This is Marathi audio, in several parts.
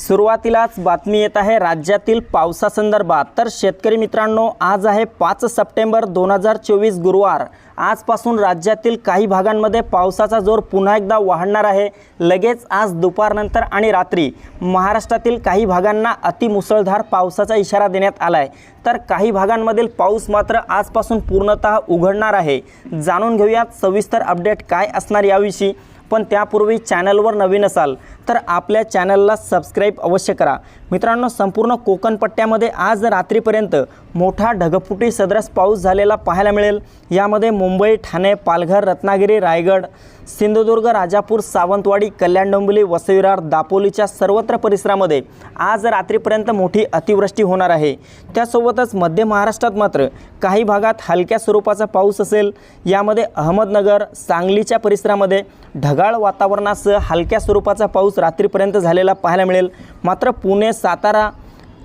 सुरुवातीलाच बातमी येत आहे राज्यातील पावसासंदर्भात. तर शेतकरी मित्रांनो आज आहे पाच सप्टेंबर दोन हजार चोवीस गुरुवार. आजपासून राज्यातील काही भागांमध्ये पावसाचा जोर पुन्हा एकदा वाढणार आहे. लगेच आज दुपारनंतर आणि रात्री महाराष्ट्रातील काही भागांना अतिमुसळधार पावसाचा इशारा देण्यात आला आहे तर काही भागांमधील पाऊस मात्र आजपासून पूर्णतः उघडणार आहे. जाणून घेऊयात सविस्तर अपडेट काय असणार याविषयी. पण त्यापूर्वी चॅनलवर नवीन असाल तर आपल्या चॅनलला सबस्क्राईब अवश्य करा. मित्रांनो संपूर्ण कोकणपट्ट्यामध्ये आज रात्रीपर्यंत मोठा ढगफुटी सदरस पाऊस झालेला पाहायला मिळेल. यामध्ये मुंबई ठाणे पालघर रत्नागिरी रायगड सिंधुदुर्ग राजापूर सावंतवाडी कल्याण डोंबिवली वसविरार दापोलीच्या सर्वत्र परिसरामध्ये आज रात्रीपर्यंत मोठी अतिवृष्टी होणार आहे. त्यासोबतच मध्य महाराष्ट्रात मात्र काही भागात हलक्या स्वरूपाचा पाऊस असेल. यामध्ये अहमदनगर सांगलीच्या परिसरामध्ये ढग ढगाळ वातावरणासह हलक्या स्वरूपाचा पाऊस रात्रीपर्यंत झालेला पाहायला मिळेल. मात्र पुणे सातारा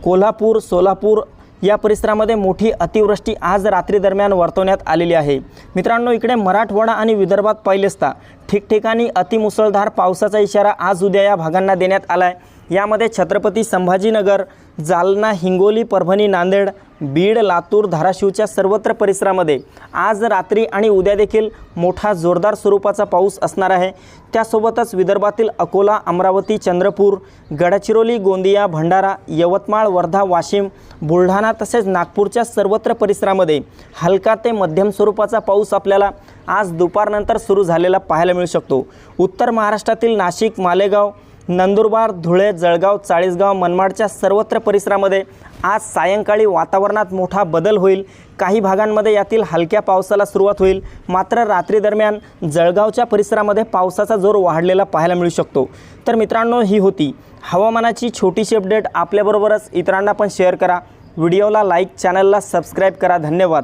कोल्हापूर सोलापूर या परिसरामध्ये मोठी अतिवृष्टी आज रात्री दरम्यान वर्तवण्यात आलेली आहे. मित्रांनो इकडे मराठवाडा आणि विदर्भात पाहिले असता ठिकठिकाणी अतिमुसळधार पावसाचा इशारा आज उद्या या भागांना देण्यात आला आहे यामध्ये छत्रपती संभाजीनगर जालना हिंगोली परभणी नांदेड बीड लातूर धाराशिवच्या सर्वत्र परिसरामध्ये आज रात्री आणि उद्या देखील मोठा जोरदार स्वरूपाचा पाऊस असणार आहे. त्यासोबतच विदर्भातील अकोला अमरावती चंद्रपूर गडचिरोली गोंदिया भंडारा यवतमाळ वर्धा वाशिम बुलढाणा तसेच नागपूरच्या सर्वत्र परिसरामध्ये हलका ते मध्यम स्वरूपाचा पाऊस आपल्याला आज दुपारनंतर सुरू झालेला पाहायला मिळू शकतो. उत्तर महाराष्ट्रातील नाशिक मालेगाव नंदुरबार धुळे जळगाव चाळीसगाव मनमाडच्या सर्वत्र परिसरामध्ये आज सायंकाळी वातावरणात मोठा बदल होईल. काही भागांमध्ये यातील हलक्या पावसाला सुरुवात होईल. मात्र रात्री दरम्यान जळगावच्या परिसरामध्ये पावसाचा जोर वाढलेला पाहायला मिळू शकतो. तर मित्रांनो ही होती हवामानाची छोटीशी अपडेट. आपल्याबरोबरच इतरांना पण शेअर करा. व्हिडिओला लाईक चॅनलला सबस्क्राईब करा. धन्यवाद.